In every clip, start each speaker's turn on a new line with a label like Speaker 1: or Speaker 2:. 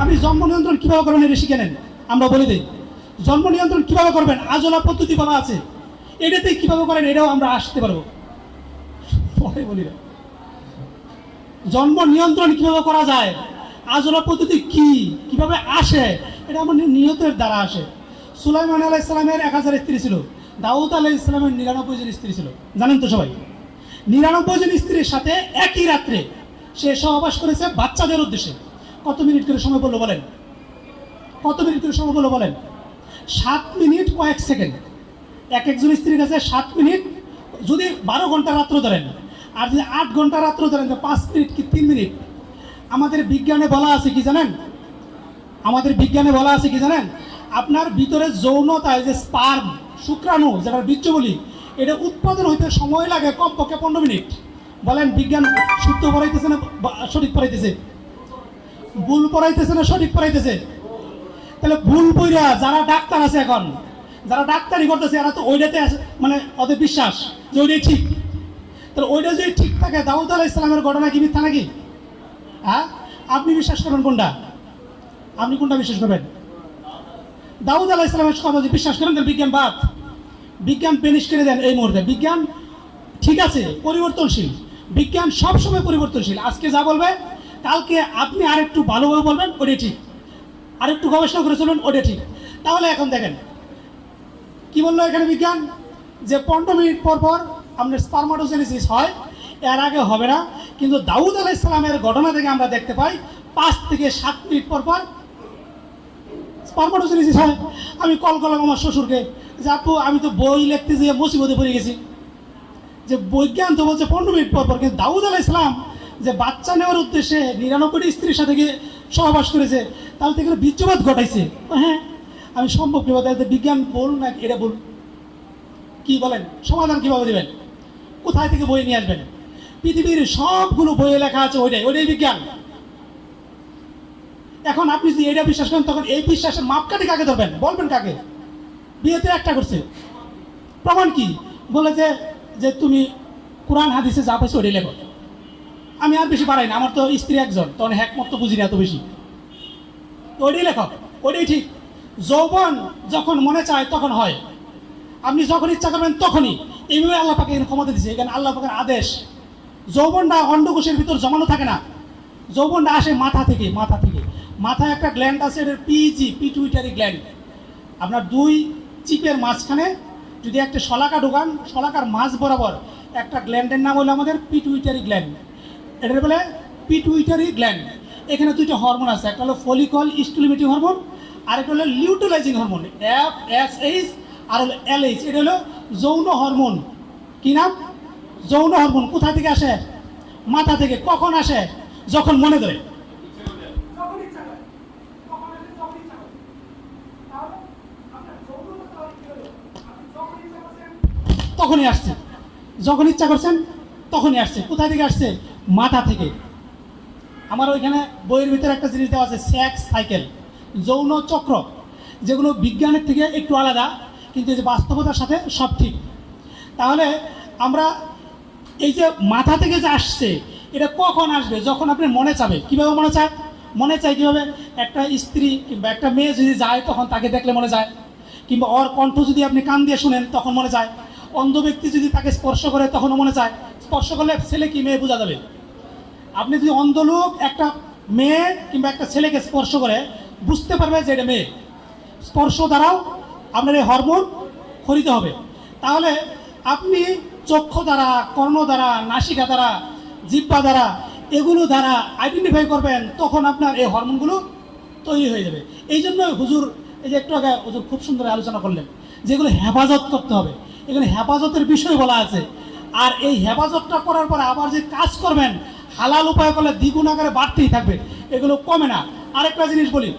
Speaker 1: আপনি জন্ম নিয়ন্ত্রণ কীভাবে করবেন এটা শিখে নেন। আমরা বলে দিই, জন্ম নিয়ন্ত্রণ কীভাবে করবেন? আজলা পদ্ধতি বলা আছে। এটাতে কীভাবে করেন এটাও আমরা আসতে পারব। পরে বলি। জন্ম নিয়ন্ত্রণ কীভাবে করা যায়? আজলা পদ্ধতি কি? কীভাবে আসে? এটা আমাদের নিয়তের দ্বারা আসে। সুলাইমান আলাহ ইসলামের এক হাজার স্ত্রী ছিল। দাউদ আলাহ ইসলামের নিরানব্বই জন স্ত্রী ছিল। জানেন তো সবাই? নিরানব্বই জন স্ত্রীর সাথে একই রাত্রে সে সহবাস করেছে বাচ্চাদের উদ্দেশ্যে। কত মিনিট করে সময় বলল বলেন? কত মিনিট করে সময় বলল বলেন? সাত মিনিট কয়েক সেকেন্ড। এক একজন স্ত্রীর কাছে সাত মিনিট, যদি বারো ঘণ্টা রাত্র ধরেন, আর যদি আট ঘণ্টা রাত্র ধরেন, তো পাঁচ মিনিট কি তিন মিনিট? আমাদের বিজ্ঞানে বলা আছে কি জানেন? আমাদের বিজ্ঞানে বলা আছে কি জানেন? আপনার ভিতরে যৌনতায় যে স্পার্ম, শুক্রাণু যেটা বীর্য বলি, এটা উৎপাদন হইতে সময় লাগে কমপক্ষে পনেরো মিনিট। বলেন, বিজ্ঞান শুদ্ধ পড়াইতেছে না সঠিক পড়াইতেছে? ভুল পড়াইতেছে না সঠিক পড়াইতেছে? তাহলে ভুল বইরা যারা ডাক্তার আছে এখন, যারা ডাক্তারি করতেছে, এরা তো ওইটাতে মানে ওদের বিশ্বাস যে ওইটাই ঠিক। তাহলে ওইটা যদি ঠিক থাকে, দাউদ আলাহ ইসলামের ঘটনা কি মিথ্যা নাকি? হ্যাঁ? আপনি বিশ্বাস করবেন কোনটা? আপনি কোনটা বিশ্বাস করবেন? দাউদ আলাহ ইসলামের কথা যদি বিশ্বাস করেন, তাহলে বিজ্ঞান বাদ। বিজ্ঞান পেনিশ করে দেন এই মুহূর্তে। বিজ্ঞান ঠিক আছে, পরিবর্তনশীল। বিজ্ঞান সবসময় পরিবর্তনশীল। আজকে যা বলবে কালকে আপনি আরেকটু ভালোভাবে বলবেন, ওটাই ঠিক। আরেকটু গবেষণা করে চলুন ওটা ঠিক। তাহলে এখন দেখেন, কি বলল এখানে বিজ্ঞান? যে পনেরো মিনিট পর পর আপনার স্পারমাটোজেনেসিস হয়, এর আগে হবে না, কিন্তু দাউদ আলাহ ইসলামের ঘটনা থেকে আমরা দেখতে পাই, পাঁচ থেকে সাত মিনিট পর পর স্পারমাটোজেনেসিস হয়। আমি কল করলাম আমার শ্বশুরকে, যে আপু, আমি তো বই লিখতে যেয়ে মুসিবতে পড়ে গেছি। যে বৈজ্ঞান তো বলছে পনেরো মিনিট পর পর, কিন্তু দাউদ আলাহ ইসলাম যে বাচ্চা নেওয়ার উদ্দেশ্যে নিরানব্বইটি স্ত্রীর সাথে গিয়ে সহবাস করেছে, তাহলে তো এখানে বীর্যপাত ঘটাইছে। হ্যাঁ আমি সম্ভব কীভাবে? তাহলে বিজ্ঞান বল না এটা বল কি বলেন? সমাধান কীভাবে দেবেন? কোথায় থেকে বই নিয়ে আসবেন? পৃথিবীর সবগুলো বইয়ে লেখা আছে ওইটাই ওইটাই বিজ্ঞান। এখন আপনি যদি এটা বিশ্বাস করেন, তখন এই বিশ্বাসের মাপকাঠি কাকে ধরবেন? বলবেন কাকে? বিয়েতে একটা করছে। প্রমাণ কি? বলে যে যে তুমি কোরআন হাদিসে যা পাইছো ওটাই লেখো। আমি আর বেশি বাড়াই না, আমার তো স্ত্রী একজন তখন হ্যাকমত তো বুঝি না এত বেশি। তো ওটাই লেখক ওটাই ঠিক। যৌবন যখন মনে চায় তখন হয়। আপনি যখন ইচ্ছা করবেন তখনই। এইভাবে আল্লাহ পাকে এখানে ক্ষমতা দিচ্ছে এখানে আল্লাহ পাকের আদেশ। যৌবনটা অন্ডকোষের ভিতর জমানো থাকে না। যৌবনটা আসে মাথা থেকে মাথা থেকে। মাথায় একটা গ্ল্যান্ড আছে এটার পিজি পিটুইটারি গ্ল্যান্ড আপনার দুই চিপের মাঝখানে যদি একটা শলাকা ঢোকান, শলাকার মাঝ বরাবর একটা গ্ল্যান্ডের নাম হলো আমাদের পিটুইটারি গ্ল্যান্ড এটার বলে পিটুইটারি গ্ল্যান্ড এখানে দুইটা হরমোন আছে, একটা হলো ফলিকল স্টিলিমেটিং হরমোন আর একটা হলো luteinising hormone F S H আর হলো এল এইচ এটা হলো যৌন হরমোন কি নাম? যৌন হরমোন কোথা থেকে আসে? মাথা থেকে। কখন আসে? যখন মনে ধরে। তখনই আসছে। যখন ইচ্ছা করছেন, তখনই আসছে। কোথা থেকে আসছে? মাথা থেকে। আমার ওইখানে বইয়ের ভিতরে একটা জিনিস দেওয়া আছে সেক্স সাইকেল যৌন চক্র, যেগুলো বিজ্ঞানের থেকে একটু আলাদা, কিন্তু যে বাস্তবতার সাথে সব ঠিক। তাহলে আমরা এই যে মাথা থেকে যে আসছে, এটা কখন আসবে? যখন আপনি মনে চাবে। কীভাবে মনে চায়? মনে চায় কীভাবে? একটা স্ত্রী কিংবা একটা মেয়ে যদি যায়, তখন তাকে দেখলে মনে যায়। কিংবা ওর কণ্ঠ যদি আপনি কান দিয়ে শুনেন, তখন মনে যায়। অন্ধ ব্যক্তি যদি তাকে স্পর্শ করে, তখনও মনে চায় স্পর্শ করলে ছেলে কি মেয়ে বোঝা যাবে? আপনি যদি অন্ধ লোক একটা মেয়ে কিংবা একটা ছেলেকে স্পর্শ করে, বুঝতে পারবে যে এটা মেয়ে। স্পর্শ দ্বারাও আপনার এই হরমোন খরিতে হবে। তাহলে আপনি চক্ষু দ্বারা, কর্ণ দ্বারা, নাসিকা দ্বারা জিব্বা দ্বারা এগুলো দ্বারা আইডেন্টিফাই করবেন, তখন আপনার এই হরমোনগুলো তৈরি হয়ে যাবে। এই জন্য হুজুর, এই যে একটু আগে হুজুর খুব সুন্দর আলোচনা করলেন যেগুলো হেফাজত করতে হবে। এখানে হেফাজতের বিষয় বলা আছে। আর এই হেফাজতটা করার পরে আবার যে কাজ করবেন হালাল উপায় করলে দ্বিগুণ আকারে বাড়তেই থাকবে। এগুলো কমে না। আরেকটা জিনিস বলি।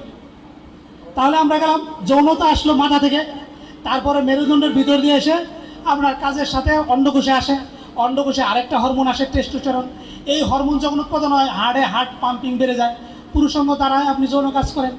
Speaker 1: তাহলে আমরা গেলাম, যৌনতা আসলো মাথা থেকে। তারপরে মেরুদণ্ডের ভিতর দিয়ে এসে আপনার কাজের সাথে অন্ডকোষে আসে। অন্ডকোষে আরেকটা হরমোন আসে টেস্টোস্টেরন এই হরমোন যখন উৎপাদন হয় হাড়ে হার্ট পাম্পিং বেড়ে যায়। পুরুষঙ্গ দ্বারায় আপনি যৌন কাজ করেন।